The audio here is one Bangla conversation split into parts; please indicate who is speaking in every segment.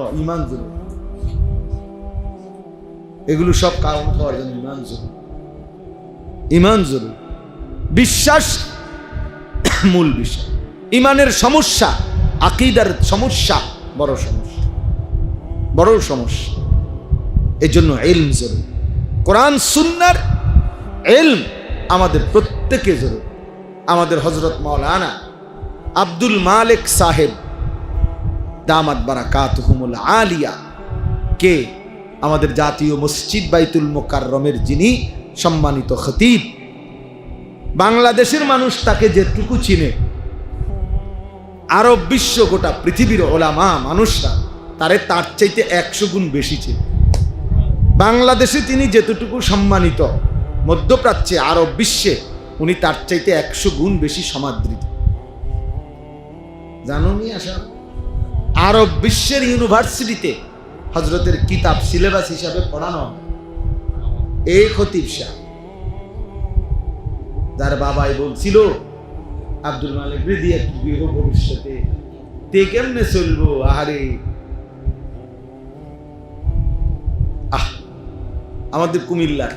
Speaker 1: ইমান জরুরি এগুলো সব কারণ হওয়ার জন্য ইমান জরুরি ইমান জরুরি বিশ্বাস মূল বিষয়। ইমানের সমস্যা, আকিদার সমস্যা, বড় সমস্যা। বড় সমস্যা। এই জন্য এলম জরুরি। কোরআন, সুন্নার এলম আমাদের প্রত্যেকে জরুরি। আমাদের হজরত মৌলানা আব্দুল মালিক সাহেব দামাত বারাকাতুহুমুল আলিয়া। কে? আমাদের জাতীয় মসজিদ বাইতুল মোকাররমের যিনি সম্মানিত খতিব। বাংলাদেশের মানুষ তাকে যেটুকু চিনে, আরব বিশ্ব গোটা পৃথিবীর ওলামা মানুষরা তারে তার চাইতে একশো গুণ বেশি ছিল বাংলাদেশে তিনি যেতটুকু সম্মানিত, মধ্যপ্রাচ্যে, আরব বিশ্বে, উনি তার চাইতে একশো গুণ বেশি সমাদৃত। জানো নি আশা? আরব বিশ্বের ইউনিভার্সিটিতে হজরতের কিতাব সিলেবাস হিসাবে পড়ানো। এই খতিব শাহ। যার বাবাই বলছিল আব্দুল মালিক বৃদ্ধি একটু গৃহ ভবিষ্যতে। তে কেমনে চলবো? আহারে। আহ, আমাদের কুমিল্লার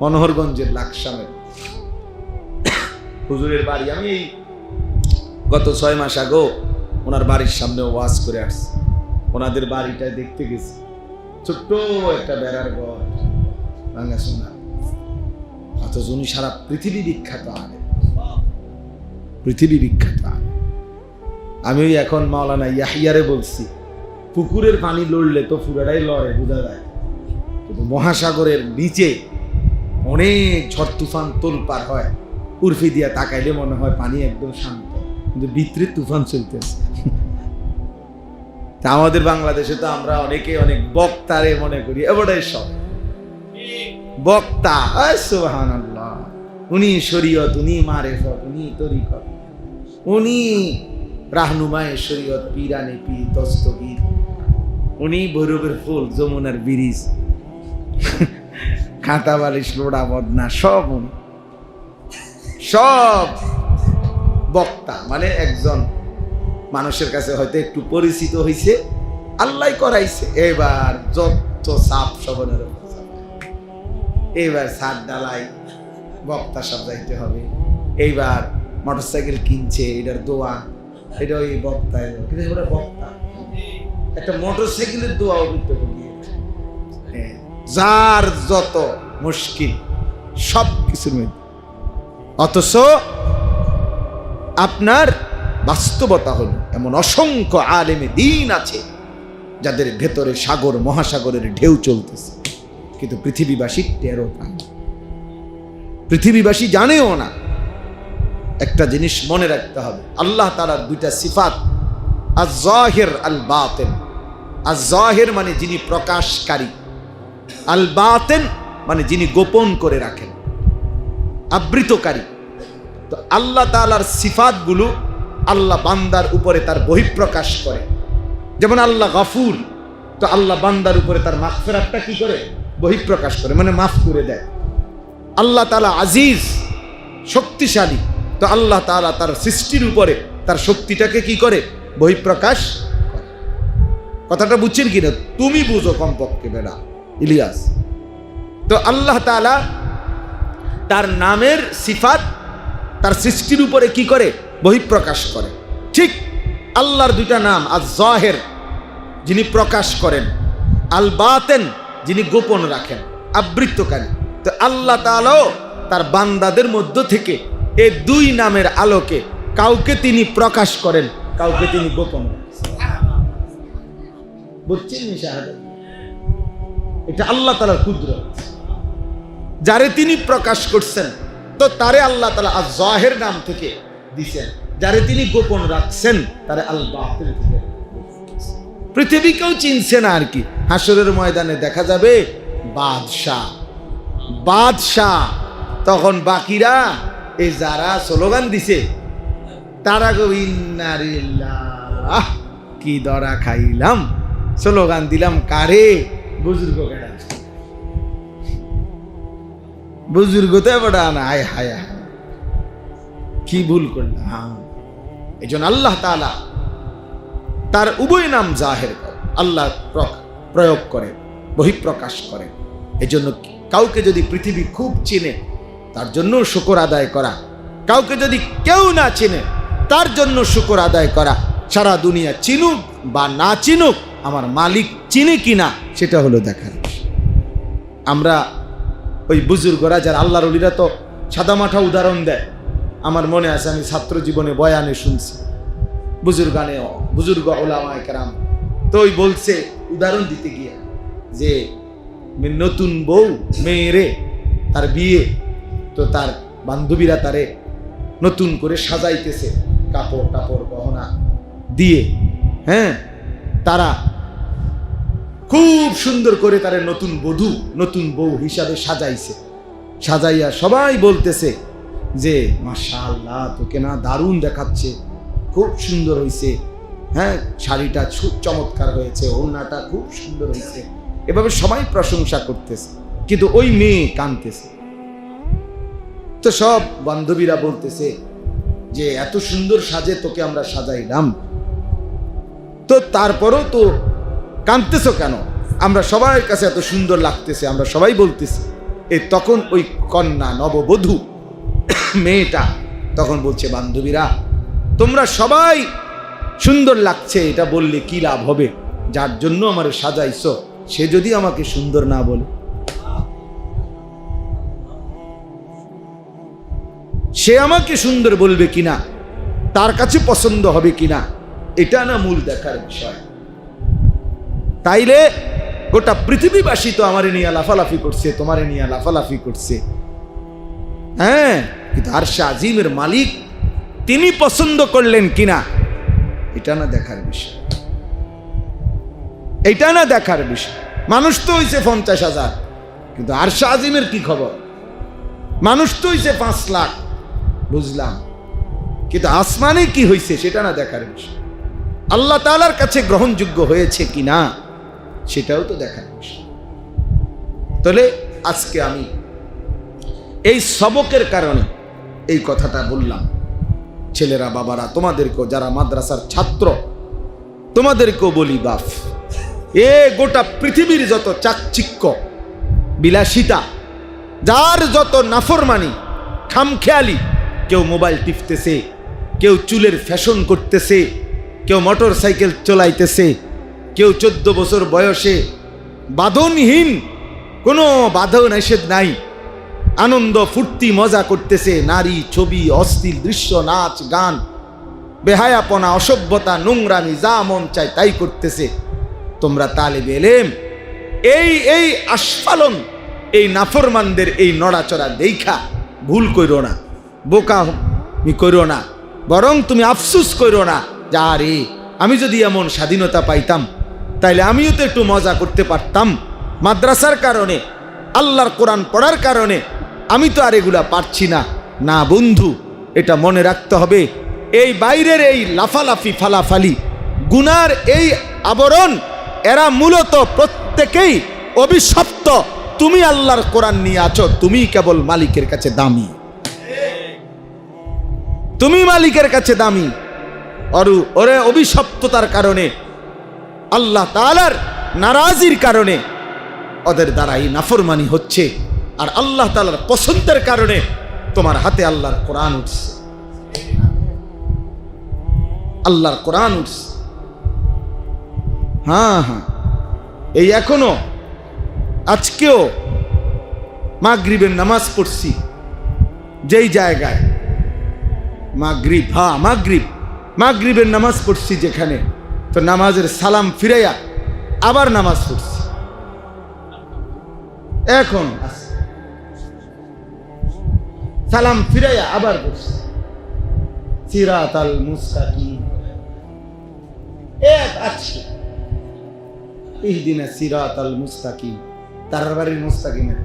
Speaker 1: মনোহরগঞ্জের লাকসামের হুজুরের বাড়ি। আমি গত ছয় মাস আগেও ওনার বাড়ির সামনে ওয়াজ করে আসছে। ওনাদের বাড়িটা দেখতে গেছি। ছোট্ট একটা বেড়ার ঘর। ভাঙা শোনা অথচ উনি সারা পৃথিবী বিখ্যাত আলেম। পৃথিবী বিখ্যাত আলেম। আমি এখন মাওলানা ইয়াহিয়ারে বলছি, পুকুরের পানি লড়লে তো ফুরাটাই লড়ে, বোঝা যায়। কিন্তু মহাসাগরের নিচে অনেক ঝড় তুফান তোলপার হয়। উর্ফি দিয়া তাকাইলে মনে হয় পানি একদম শান্ত। কিন্তু ভিতরে তুফান চলতেছে। তা আমাদের বাংলাদেশে তো আমরা অনেকে অনেক বক্তারে মনে করি এবারে সব। বক্তা উনি শরীয়ত, উনি মারেফত, উনি তরিকত। উনি রাহনুমায় শরীয়ত, পিরানে পীর দস্তগীর উনি ভৈরবের ফুল, যমুনার ব্রিজ। খাতা বালিশ, লোড়া বদনা, সব উনি। সব বক্তা মানে একজন মানুষের কাছে হয়তো একটু পরিচিত হয়েছে আল্লাহ করাইছে। এবার যত সাপ সবনের। এইবার সার ডালাই বক্তা সব যাইতে হবে। এইবার মোটরসাইকেল কিনছে এটার দোয়া। এটা ওই বক্তা। কিন্তু বক্তা। একটা মোটরসাইকেলের দোয়া অভিজ্ঞ হ্যাঁ, যার যত মুশকিল সব কিছুর মধ্যে। অথচ আপনার বাস্তবতা হল এমন অসংখ্য আলেমে দিন আছে যাদের ভেতরে সাগর, মহাসাগরের ঢেউ চলতেছে। কিন্তু পৃথিবীবাসী টেরও পায় পৃথিবীবাসী জানেও না। একটা জিনিস মনে রাখতে হবে। আল্লাহ তালার দুইটা সিফাত আজ আল বাতেন আজ মানে যিনি প্রকাশকারী। আল বাতেন মানে যিনি গোপন করে রাখেন। আবৃতকারী। তো আল্লাহ তালার সিফাতগুলো আল্লাহ বান্দার উপরে তার বহিঃপ্রকাশ করে। যেমন আল্লাহ গাফুর, তো আল্লাহ বান্দার উপরে তার মাফেরাতটা কি করে? বহিঃপ্রকাশ করে মানে মাফ করে দেয়। আল্লাহ তালা আজিজ, শক্তিশালী, তো আল্লাহ তালা তার সৃষ্টির উপরে তার শক্তিটাকে কি করে? বহিঃপ্রকাশ। কথাটা বুঝছেন কিনা? তুমি বুঝো কমপক্ষে বেড়া, ইলিয়াস। তো আল্লাহ তালা তার নামের সিফাত তার সৃষ্টির উপরে কি করে? বহিঃপ্রকাশ করে ঠিক আল্লাহর দুইটা নাম আজ জাহের যিনি প্রকাশ করেন আল বাতেন যিনি গোপন রাখেন, আবৃত্তকারী তো আল্লাহ তাআলাও তার বান্দাদের মধ্য থেকে এই দুই নামের আলোকে কাউকে তিনি প্রকাশ করেন, কাউকে তিনি গোপন। বুঝছেন? এটা আল্লাহ তালার কুদরত যারে তিনি প্রকাশ করছেন, তো তারে আল্লাহ তালা আজ জাহের নাম থেকে দিছেন। যারে তিনি গোপন রাখছেন, তারে আল বাতিল পৃথিবীকেও চিনছে না আর কি। হাসরের ময়দানে দেখা যাবে বাদশাহ। বাদশাহ। তখন বাকিরা এই যারা স্লোগান দিছে, তারা গো ইন্নারিল্লাহ কি দরা খাইলাম। স্লোগান দিলাম কারে? বুজুর্গ বুজুর্গ তো বড়া না, আয় হায় হায়। কি ভুল করলাম? হ্যাঁ। এই জন্য আল্লাহ তালা তার উভয় নাম জাহের আল্লাহ প্র- প্রয়োগ করে বহিঃপ্রকাশ করে এজন্য কাউকে যদি পৃথিবী খুব চেনে, তার জন্য শুকর আদায় করা। কাউকে যদি কেউ না চেনে, তার জন্য শুকর আদায় করা। সারা দুনিয়া চিনুক বা না চিনুক, আমার মালিক চিনে কিনা, সেটা হলো দেখার আমরা ওই বুজুর্গরা, যারা আল্লাহর অলিরা তো সাদামাঠা উদাহরণ দেয় আমার মনে আছে, আমি ছাত্র জীবনে বয়ানে শুনছি। বুজুর্গানে বুজুর্গ ওলামায় কেরাম। তো ওই বলছে, উদাহরণ দিতে গিয়ে যে নতুন বউ, মেয়েরে তার বিয়ে, তো তার বান্ধবীরা তারে নতুন করে সাজাইতেছে, কাপড় টাপড়, গহনা দিয়ে হ্যাঁ? তারা খুব সুন্দর করে তারে নতুন বধূ, নতুন বউ হিসাবে সাজাইছে। সাজাইয়া সবাই বলতেছে যে, মাশাআল্লাহ, তোকে না দারুণ দেখাচ্ছে। খুব সুন্দর হয়েছে হ্যাঁ শাড়িটা খুব চমৎকার হয়েছে, ওড়নাটা খুব সুন্দর হয়েছে এভাবে সবাই প্রশংসা করতেছে, কিন্তু ওই মেয়ে কানতেছে। তো সব বান্ধবীরা বলতেছে যে, এত সুন্দর সাজে তোকে আমরা সাজাইলাম। তো তারপরও তো কাঁদতেছো কেন? আমরা সবার কাছে এত সুন্দর লাগতেছে, আমরা সবাই বলতেছি, এ তখন ওই কন্যা নববধূ মেয়েটা তখন বলছে, বান্ধবীরা, তোমরা সবাই সুন্দর লাগছে, এটা বললে কি লাভ হবে? যার জন্য আমার সাজাইছো, সে যদি আমাকে সুন্দর না বলে। সে আমাকে সুন্দর বলবে কিনা, তার কাছে পছন্দ হবে কিনা, এটা না মূল দেখার বিষয়। তাইলে গোটা পৃথিবীবাসী তো আমারে নিয়ে লাফালাফি করছে, তোমারে নিয়ে লাফালাফি করছে। হ্যাঁ কিন্তু আরশা আজিমের মালিক তিনি পছন্দ করলেন কিনা, এটা না দেখার বিষয়। এটা না দেখার বিষয়। মানুষ তো হইছে পঞ্চাশ হাজার, কিন্তু আরশা আজিমের কি খবর? মানুষ তো হইছে পাঁচ লাখ, বুঝলাম। কিন্তু আসমানে কি হয়েছে সেটা না দেখার বিষয়। আল্লাহ তালার কাছে গ্রহণযোগ্য হয়েছে কি না সেটাও তো দেখার বিষয়। তাহলে আজকে আমি এই সবকের কারণে এই কথাটা বললাম। ছেলেরা, বাবারা, তোমাদেরকেও যারা মাদ্রাসার ছাত্র, তোমাদেরকেও বলি বাফ। এ গোটা পৃথিবীর যত চাকচিক্য, বিলাসিতা, যার যত নাফরমানি, খামখেয়ালি, কেউ মোবাইল টিপতেছে, কেউ চুলের ফ্যাশন করতেছে, কেউ মোটর সাইকেল চলাইতেছে, কেউ চোদ্দ বছর বয়সে বাঁধনহীন, কোনো বাধা নিষেধ নাই। আনন্দ, ফুর্তি, মজা করতেছে। নারী, ছবি অস্থির দৃশ্য, নাচ, গান। বেহায়াপনা, অসভ্যতা, নোংরামি, যা মন চায় তাই করতেছে। তোমরা তালে বেলেম এই এই আস্ফালন, এই নাফরমানদের এই নড়াচড়া দেখা ভুল কইরো না। বোকা মি কইরো না। বরং তুমি আফসুস কইরো না যা রে আমি যদি এমন স্বাধীনতা পাইতাম, তাইলে আমিও তো একটু মজা করতে পারতাম। মাদ্রাসার কারণে, আল্লাহর কোরআন পড়ার কারণে আমি তো আর এগুলা পারছি না। না বন্ধু, এটা মনে রাখতে হবে, এই বাইরের এই লাফালাফি ফালাফালি, গুনার এই আবরণ, এরা মূলত প্রত্যেকেই অভিশপ্ত। তুমি আল্লাহর কোরআন নিয়ে আছো, তুমি কেবল মালিকের কাছে দামি। তুমি মালিকের কাছে দামি। অরু, ওরে অভিশপ্ততার কারণে, আল্লাহ তালার নারাজির কারণে, ওদের দ্বারাই নাফরমানি হচ্ছে। আর আল্লাহ তালার পছন্দের কারণে তোমার হাতে আল্লাহর কোরআন উঠছে। আল্লাহর কোরআন উঠছে। হ্যাঁ হ্যাঁ। এই এখনও, আজকেও মাগরিবের নামাজ পড়ছি। যেই জায়গায় মাগরিব হ্যাঁ মাগরিব, মাগরিবের নামাজ পড়ছি যেখানে, তো নামাজের সালাম ফিরাইয়া আবার নামাজ পড়ছি। এখন আছে। সালাম ফিরাইয়া আবার পড়ছি সিরাত আল মুস্তাকিম। এক আছে সিরাত আল মুস্তাকিম তার বাড়ির মুস্তাকিমের।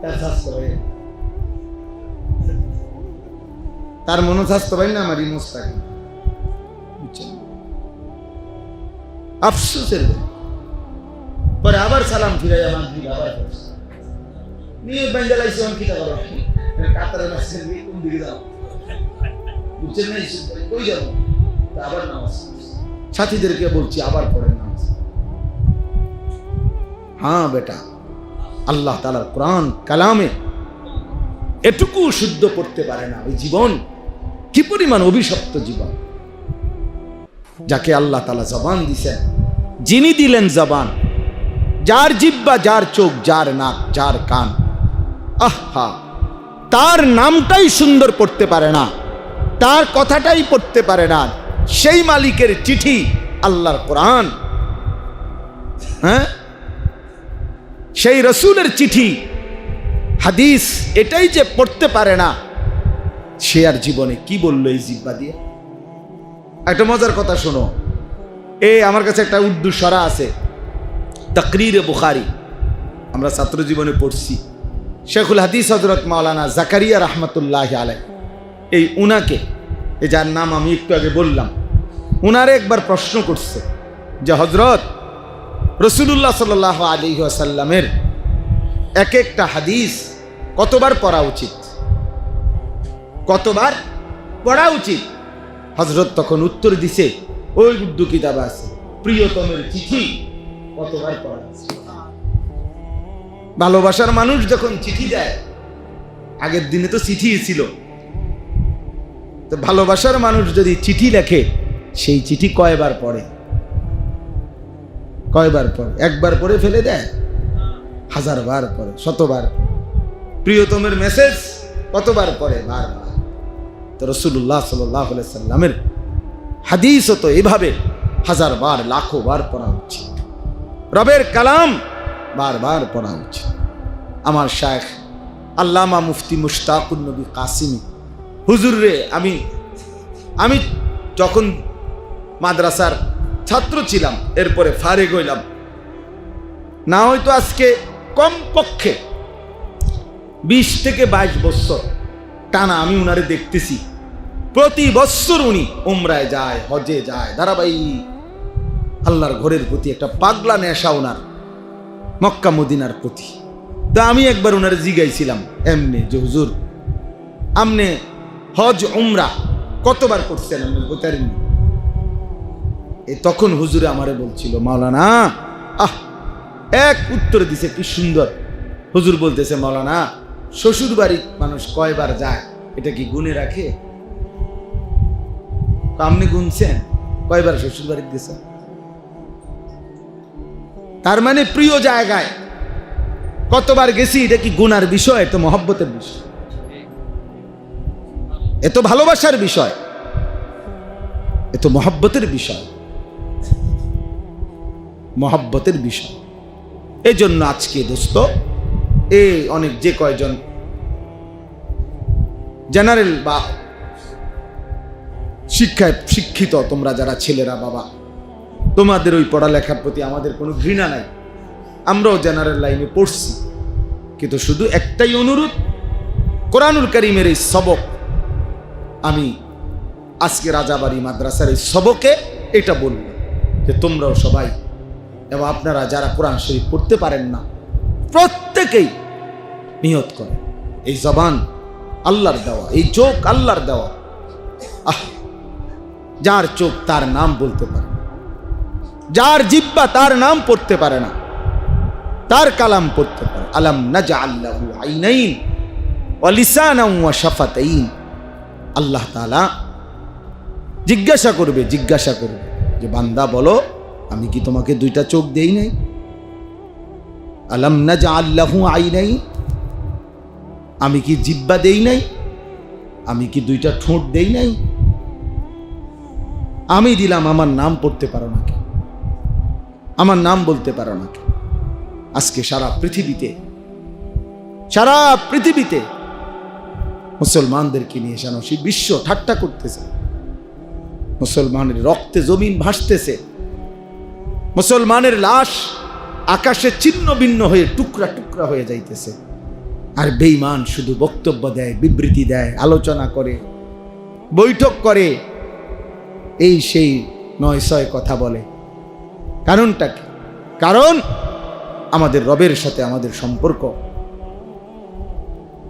Speaker 1: তার স্বাস্থ্য তার মনোস্বাস্থ্য হয় না আমারই মুস্তাকিম। বুঝছেন? আফসোসের পরে আবার সালাম ফিরাই আমার আবার নিয়ে বেঞ্জালাইছে আমি কিটা করো কাতারে মাসে কোন দিকে যাও বুঝছেন না কই যাব আবার নামাজ সাথীদেরকে বলছি আবার পড়েন নামাজ হ্যাঁ বেটা আল্লাহ তালার কোরআন কালামে এটুকু শুদ্ধ করতে পারে না ওই জীবন। কি পরিমাণ অভিশপ্ত জীবন? যাকে আল্লাহ তালা জবান দিছেন, যিনি দিলেন জবান, যার জিব্বা, যার চোখ, যার নাক, যার কান আহা, তার নামটাই সুন্দর পড়তে পারে না, তার কথাটাই পড়তে পারে না, সেই মালিকের চিঠি আল্লাহর কোরআন। হ্যাঁ? সেই রসুলের চিঠি, হাদিস, এটাই যে পড়তে পারে না, সে আর জীবনে কি বলল এই জিব্বা দিয়ে? একটা মজার কথা শোনো, এ আমার কাছে একটা উর্দু সরা আছে তকরিরে বুখারি, আমরা ছাত্র জীবনে পড়ছি। শেখুল হাদিস হজরত মাওলানা জাকারিয়া রহমতুল্লাহ আলাই এই উনাকে, এই যার নাম আমি একটু আগে বললাম, উনারে একবার প্রশ্ন করছে যে হজরত রসুল্লাহ সাল আলী আসাল্লামের এক একটা হাদিস কতবার পড়া উচিত? কতবার পড়া উচিত? হজরত তখন উত্তর দিছে, ওই উর্দু কিতাব আছে, প্রিয়তমের চিঠি কতবার পড়া উচিত? ভালোবাসার মানুষ যখন চিঠি দেয়, আগের দিনে তো চিঠি ছিল। তো ভালোবাসার মানুষ যদি চিঠি লেখে, সেই চিঠি কয়বার পড়ে? কয়বার পড়ে? একবার পড়ে ফেলে দেয়? হাজার বার পড়ে, শতবার প্রিয়তমের মেসেজ কতবার পড়ে? বারবার। তো রসুল্লাহ সাল্লামের হাদিস তো এভাবে হাজার বার লাখো বার পড়া উচিত। রবের কালাম বারবার পড়া উচিত। আমার শায়েখ আল্লামা মুফতি মুশতাকুন নবী কাসিম হুজুর রে আমি আমি যখন মাদ্রাসার ছাত্র ছিলাম, এরপরে ফারে গইলাম না হয়তো আজকে কম পক্ষে বিশ থেকে বাইশ বছর টানা আমি উনারে দেখতেছি। প্রতি বছর উনি উমরায় যায়, হজে যায়, ধারাবাহিক আল্লাহর ঘরের প্রতি একটা পাগলা নেশা ওনার মক্কা মদিনার প্রতি। তা আমি একবার ওনার জিগাইছিলাম, এমনি যে হুজুর, আমনে হজ, উমরা কতবার করছেন আমি বলতে পারিনি এ তখন হুজুরে আমারে বলছিল, মাওলানা, আহ, এক উত্তর দিছে কি সুন্দর। হুজুর বলতেছে, মাওলানা শ্বশুর বাড়ির মানুষ কয়বার যায়, এটা কি গুনে রাখে? আপনি গুনছেন, কয়বার শ্বশুর বাড়ির গেছেন? তার মানে প্রিয় জায়গায় কতবার গেছি, এটা কি গুনার বিষয়? তো মহব্বতের বিষয়। এত ভালোবাসার বিষয়। এত মহব্বতের বিষয়। মহব্বতের বিষয়। এই জন্য আজকে দোস্ত এই অনেক যে কয়জন জেনারেল বা শিক্ষায় শিক্ষিত তোমরা যারা ছেলেরা, বাবা তোমাদের ওই পড়ালেখার প্রতি আমাদের কোনো ঘৃণা নাই। আমরাও জেনারেল লাইনে পড়ছি। কিন্তু শুধু একটাই অনুরোধ, কোরআনুল করিমের এই সবক। আমি আজকে রাজাবাড়ি মাদ্রাসার এই সবকে এটা বলব যে তোমরাও সবাই, এবং আপনারা যারা কোরআন শরীফ পড়তে পারেন না, প্রত্যেকেই নিয়ত করে এই জবান আল্লাহর দেওয়া, এই চোখ আল্লাহর দেওয়া। আহ, যার চোখ তার নাম বলতে পারে। যার জিব্বা তার নাম পড়তে পারে না। তার কালাম পড়তে পারে। আলাম নাজা আল্লাহু আইনাইন ওয়া শাফাতাইন। আল্লাহ তাআলা জিজ্ঞাসা করবে জিজ্ঞাসা করবে যে, বান্দা বলো, আমি কি তোমাকে দুইটা চোখ দেই নাই? আলাম নাজা আল্লাহু আইনাইন, আমি কি জিব্বা দেই নাই? আমি কি দুইটা ঠোঁট দেই নাই? আমি দিলাম, আমার নাম পড়তে পারো না কেন আমার নাম বলতে পারো না। আজকে সারা পৃথিবীতে সারা পৃথিবীতে মুসলমানদেরকে নিয়ে সানসি বিশ্ব ঠাট্টা করতেছে। মুসলমানের রক্তে জমিন ভাসতেছে। মুসলমানের লাশ আকাশে ছিন্ন ভিন্ন হয়ে টুকরা টুকরা হয়ে যাইতেছে। আর বেইমান শুধু বক্তব্য দেয়, বিবৃতি দেয়, আলোচনা করে, বৈঠক করে, এই সেই নয় ছয় কথা বলে। কারণটা কি? কারণ আমাদের রবের সাথে আমাদের সম্পর্ক।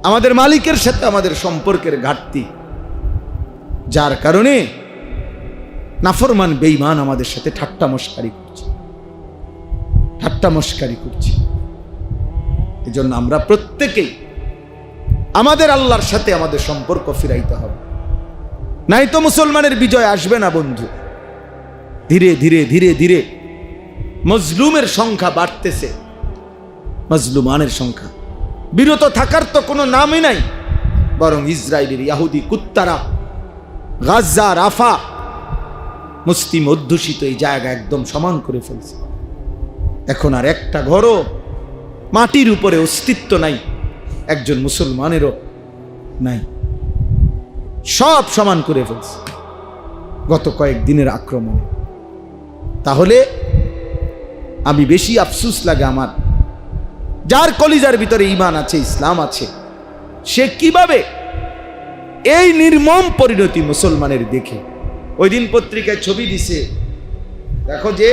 Speaker 1: আমাদের মালিকের সাথে আমাদের সম্পর্কের ঘাটতি। যার কারণে নাফরমান বেইমান আমাদের সাথে ঠাট্টা মস্কারি করছে। ঠাট্টা মস্কারি করছে। এজন্য আমরা প্রত্যেকেই আমাদের আল্লাহর সাথে আমাদের সম্পর্ক ফিরাইতে হবে। নাই তো মুসলমানের বিজয় আসবে না, বন্ধু। ধীরে ধীরে ধীরে ধীরে মজলুমের সংখ্যা বাড়তেছে। মজলুমানের সংখ্যা। বিরত থাকার তো কোনো নামই নাই। বরং ইসরায়েলের ইয়াহুদি কুত্তারা গাজা রাফা, মুসলিম অধ্যুষিত এই জায়গা একদম সমান করে ফেলছে। এখন আর একটা ঘরও মাটির উপরে অস্তিত্ব নাই, একজন মুসলমানেরও নাই। সব সমান করে ফেলছে। গত কয়েক দিনের আক্রমণে। তাহলে আমি বেশি আফসুস লাগে আমার। যার কলিজার ভিতরে ইমান আছে, ইসলাম আছে, সে কীভাবে এই নির্মম পরিণতি মুসলমানের দেখে? ওই দিন পত্রিকায় ছবি দিছে, দেখো যে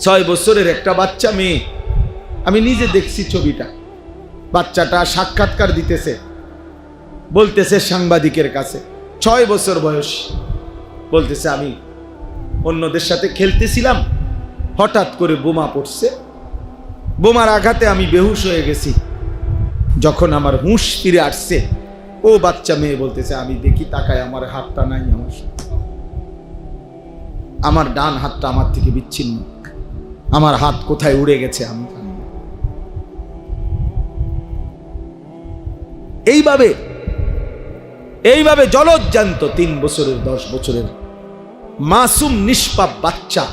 Speaker 1: ছয় বছরের একটা বাচ্চা মেয়ে, আমি নিজে দেখছি ছবিটা, বাচ্চাটা সাক্ষাৎকার দিতেছে, বলতেছে সাংবাদিকের কাছে, ছয় বছর বয়স, বলতেছে আমি অন্যদের সাথে খেলতেছিলাম হঠাৎ করে বোমা পড়ছে। বোমার আঘাতে আমি বেহুশ হয়ে গেছি। যখন আমার হুঁশ ফিরে আসছে, ও বাচ্চা মেয়ে বলতেছে, আমি দেখি তাকায় আমার হাতটা নাই আমার। আমার ডান হাতটা আমার থেকে বিচ্ছিন্ন। আমার হাত কোথায় উড়ে গেছে আমি এইভাবে এইভাবে জলজ্জান্ত তিন বছরের, দশ বছরের মাসুম নিষ্পাপ বাচ্চা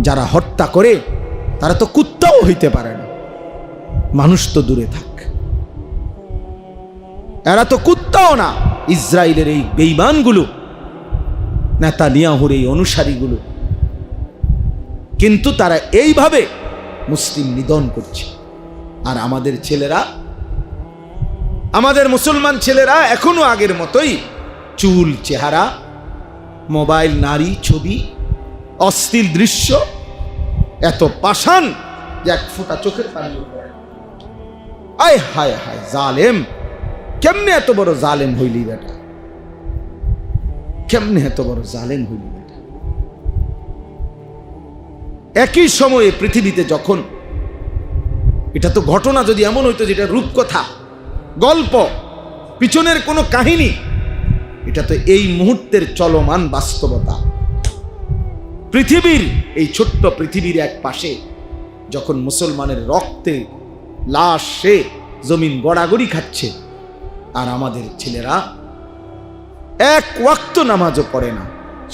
Speaker 1: যারা হত্যা করে, তারা তো কুত্তাও হইতে পারে না। মানুষ তো দূরে থাক। এরা তো কুত্তাও না। ইসরায়েলের এই বেইমানগুলো নেতা নিয়াহুর এই অনুসারীগুলো। কিন্তু তারা এইভাবে মুসলিম নিধন করছে। আর আমাদের ছেলেরা, আমাদের মুসলমান ছেলেরা এখনও আগের মতোই চুল, চেহারা, মোবাইল, নারী, ছবি অস্থির দৃশ্য, এত পাষাণ যে এক ফোঁটা চোখের পানি আয় হায় হায়, জালেম! কেমনে এত বড় জালেম হইলি বেটা? কেমনে এত বড় জালেম হইলি বেটা? একই সময়ে পৃথিবীতে যখন এটা তো ঘটনা যদি এমন হইতো যেটা রূপকথা, গল্প, পিছনের কোনো কাহিনী, এটা তো এই মুহূর্তের চলমান বাস্তবতা। পৃথিবীর এই ছোট্ট পৃথিবীর এক পাশে যখন মুসলমানের রক্তে লাশ জমিন গড়াগড়ি খাচ্ছে, আর আমাদের ছেলেরা এক ওয়াক্ত নামাজও পড়ে না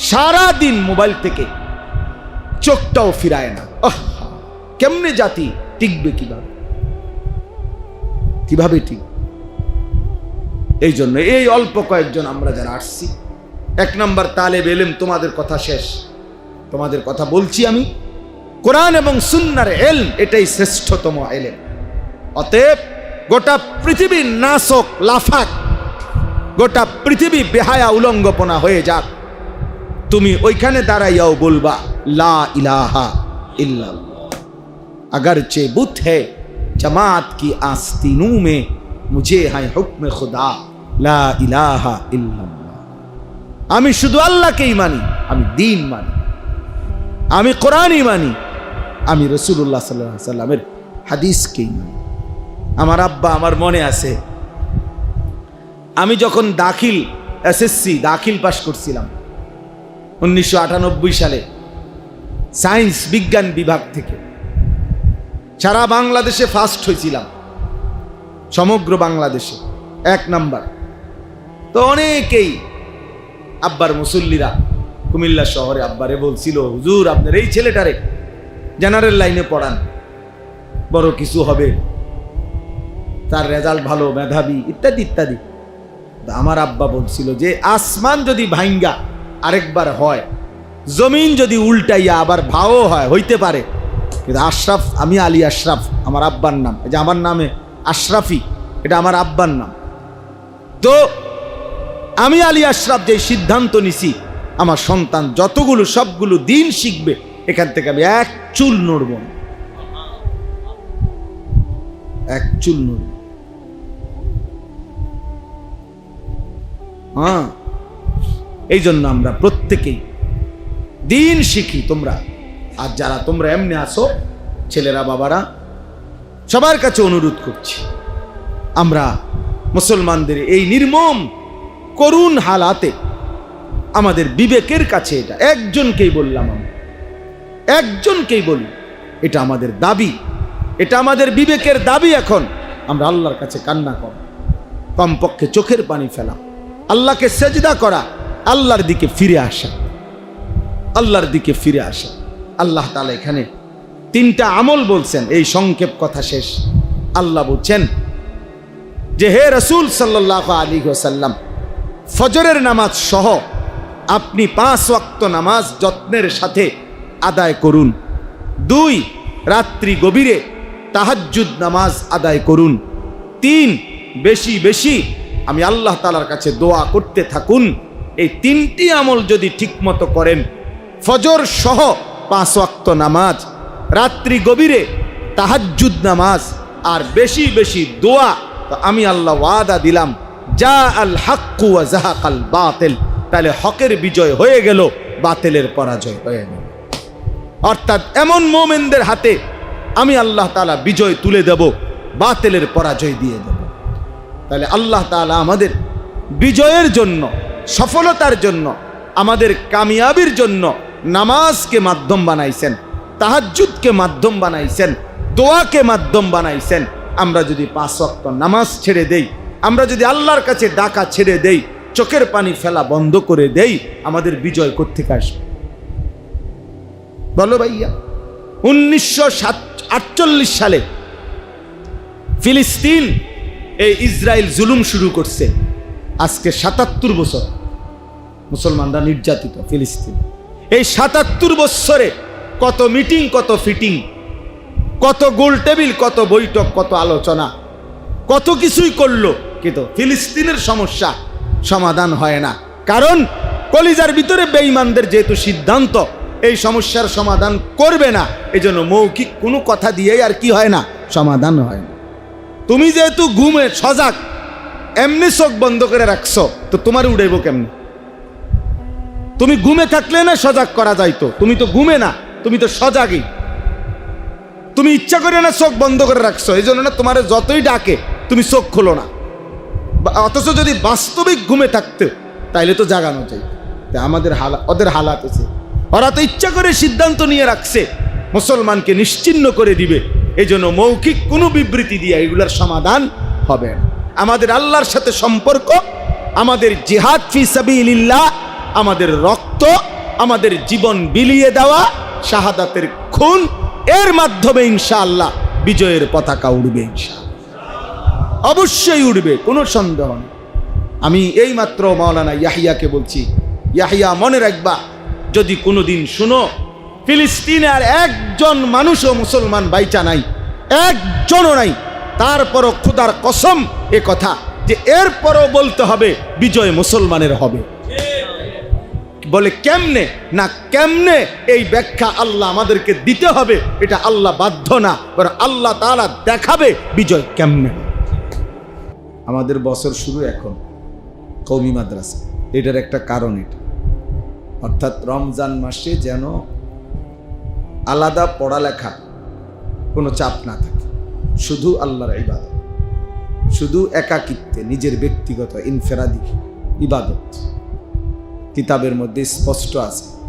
Speaker 1: সারা দিন মোবাইল থেকে চোখটাও ফিরায় না। কেমনে জাতি টিকবে কীভাবে? কীভাবে টিক এই জন্য এই অল্প কয়েকজন আমরা যারা আসছি, এক নম্বর তালেব এলেম, তোমাদের কথা শেষ। তোমাদের কথা বলছি আমি কোরআন এবং সুন্নার এল এটাই শ্রেষ্ঠতম এলেম অতএব গোটা পৃথিবীর নাশক লাফাক গোটা পৃথিবী বেহায়া উলঙ্গপনা হয়ে যাক তুমি ওইখানে দাঁড়াইয়াও বলবা লা ইলাহা ইল্লাল্লাহ अगर चे बुत है जमात की आस्तीनों में मुझे है हुक्म खुदा ला इलाहा इल्लल्लाह আমি শুধু আল্লাহকেই মানি আমি দিন মানি আমি কোরআনই মানি। আমি রসুল্লাহ সাল্লাহ সাল্লামের হাদিসকেই মানি। আমার আব্বা আমার মনে আছে, আমি যখন দাখিল, এসএসসি দাখিল পাশ করছিলাম, উনিশশো আটানব্বই সালে সায়েন্স বিজ্ঞান বিভাগ থেকে। সারা বাংলাদেশে ফার্স্ট হয়েছিলাম, সমগ্র বাংলাদেশে, এক নাম্বার। তো অনেকেই আব্বার মুসল্লিরা কুমিল্লা শহরে আব্বারে বলছিল, হুজুর, আপনার এই ছেলেটারে জেনারেল লাইনে পড়ান। বড় কিছু হবে। তার রেজাল্ট ভালো, মেধাবী, ইত্যাদি ইত্যাদি। আমার আব্বা বলছিল যে, আসমান যদি ভাঙ্গা আরেকবার হয়। জমিন যদি উল্টাইয়া আবার ভাও হয়, হইতে পারে। কিন্তু আশরাফ, আমি আলী আশরাফ, আমার আব্বার নাম। যে আমার নামে আশরাফি, এটা আমার আব্বার নাম। তো আমি আলী আশরাফ যে সিদ্ধান্ত নিছি আমার সন্তান যতগুলো, সবগুলো দিন শিখবে, এখান থেকে আমি এক চুল নড়ব। এক চুল নড়ব হ্যাঁ এই জন্য আমরা প্রত্যেকেই দিন শিখি তোমরা আর যারা তোমরা এমনি আসো ছেলেরা, বাবারা, সবার কাছে অনুরোধ করছি, আমরা মুসলমানদের এই নির্মম করুণ হালাতে আমাদের বিবেকের কাছে এটা। একজনকেই বললাম আমি। একজনকেই বলি এটা আমাদের দাবি। এটা আমাদের বিবেকের দাবি এখন। আমরা আল্লাহর কাছে কান্না কর কমপক্ষে চোখের পানি ফেলা। আল্লাহকে সেজদা করা। আল্লাহর দিকে ফিরে আসা। আল্লাহর দিকে ফিরে আসা। আল্লাহ তালা এখানে তিনটা আমল বলছেন। এই সংক্ষেপ কথা শেষ। আল্লাহ বলছেন, যে হে রসুল সাল্লাহ আলী সাল্লাম ফজরের নামাজ সহ আপনি পাঁচ ওয়াক্ত নামাজ যত্নের সাথে আদায় করুন। দুই, রাত্রি গভীরে তাহাজ্জুদ নামাজ আদায় করুন। তিন, বেশি বেশি আমি আল্লাহ তালার কাছে দোয়া করতে থাকুন। এই তিনটি আমল যদি ঠিকমতো করেন, ফজর সহ পাঁচ ওয়াক্ত নামাজ, রাত্রি গভীরে তাহাজ্জুদ নামাজ আর বেশি বেশি দোয়া, তো আমি আল্লাহ ওয়াদা দিলাম যা আল হাক্কু ওয়া জাহাক আল বাতিল। তাহলে হকের বিজয় হয়ে গেল, বাতিলের পরাজয় হয়ে গেল। অর্থাৎ এমন মোমেনদের হাতে আমি আল্লাহ তালা বিজয় তুলে দেব, বাতিলের পরাজয় দিয়ে দেব। তাহলে আল্লাহ তাআলা আমাদের বিজয়ের জন্য, সফলতার জন্য, আমাদের কামিয়াবির জন্য নামাজকে মাধ্যম বানাইছেন, তাহাজ্জুদকে মাধ্যম বানাইছেন, দোয়াকে মাধ্যম বানাইছেন। আমরা যদি পাঁচ ওয়াক্ত নামাজ ছেড়ে দেই, আমরা যদি আল্লাহর কাছে ডাকা ছেড়ে দেই চোখের পানি ফেলা বন্ধ করে দেই, আমাদের বিজয় কোথেকে আসবে? বলো ভাইয়া, উনিশশো আটচল্লিশ সালে ফিলিস্তিন এই ইসরায়েল জুলুম শুরু করছে। আজকে সাতাত্তর বছর মুসলমানরা নির্যাতিত ফিলিস্তিন। এই সাতাত্তর বছরে কত মিটিং, কত ফিটিং, কত গোল টেবিল, কত বৈঠক, কত আলোচনা, কত কিছুই করল, কিন্তু ফিলিস্তিনের সমস্যা সমাধান হয় না। কারণ কলিজার ভিতরে বেঈমানদের যেহেতু সিদ্ধান্ত, এই সমস্যার সমাধান করবে না। এই জন্য মৌখিক কোনো কথা দিয়েই আর কি হয় না, সমাধান হয় না। তুমি যেহেতু ঘুমে সজাগ, এমনি চোখ বন্ধ করে রাখছো, তো তোমার উড়াইব কেমনি? তুমি ঘুমে থাকলে না সজাগ করা যাইতো? তুমি তো ঘুমে না, তুমি তো সজাগই। তুমি ইচ্ছা করে না চোখ বন্ধ করে রাখছো? এই জন্য না তোমার যতই ডাকে, তুমি চোখ খোলো না। অথচ যদি বাস্তবিক ঘুমে থাকতে, তাইলে তো জাগানো চাই। আমাদের হালা, ওদের হালাত আছে। ওরা তো ইচ্ছা করে সিদ্ধান্ত নিয়ে রাখছে, মুসলমানকে নিশ্চিন্ন করে দিবে। এই জন্য মৌখিক কোনো বিবৃতি দিয়ে এগুলার সমাধান হবে আমাদের আল্লাহর সাথে সম্পর্ক, আমাদের জিহাদ ফি আমাদের রক্ত, আমাদের জীবন বিলিয়ে দেওয়া, শাহাদাতের খুন, এর মাধ্যমে ইনশাআল্লাহ বিজয়ের পতাকা উড়বে ইনশাআল্লাহ। অবশ্যই উঠবে, কোনো সন্দেহ নেই আমি এই মাত্র মাওলানা ইয়াহিয়াকে বলছি, ইয়াহিয়া মনে রাখবা, যদি কোনোদিন শুনো ফিলিস্তিনে আর একজন মানুষও মুসলমান বাইচা নাই, একজনও নাই, তারপরও খুদার কসম এ কথা যে এরপরও বলতে হবে, বিজয় মুসলমানের হবে বলে কেমনে না কেমনে এই ব্যাখ্যা আল্লাহ আমাদেরকে দিতে হবে, এটা আল্লাহ বাধ্য না আল্লাহ তারা দেখাবে বিজয় কেমনে। আমাদের বছর শুরু এখন কৌমি মাদ্রাসা। এটার একটা কারণ এটা। অর্থাৎ রমজান মাসে যেন আলাদা পড়ালেখা, কোনো চাপ না থাকে। শুধু আল্লাহর ইবাদত। শুধু একাকিত্বে, নিজের ব্যক্তিগত ইনফেরাদি, ইবাদত। কিতাবের মধ্যে স্পষ্ট আছে।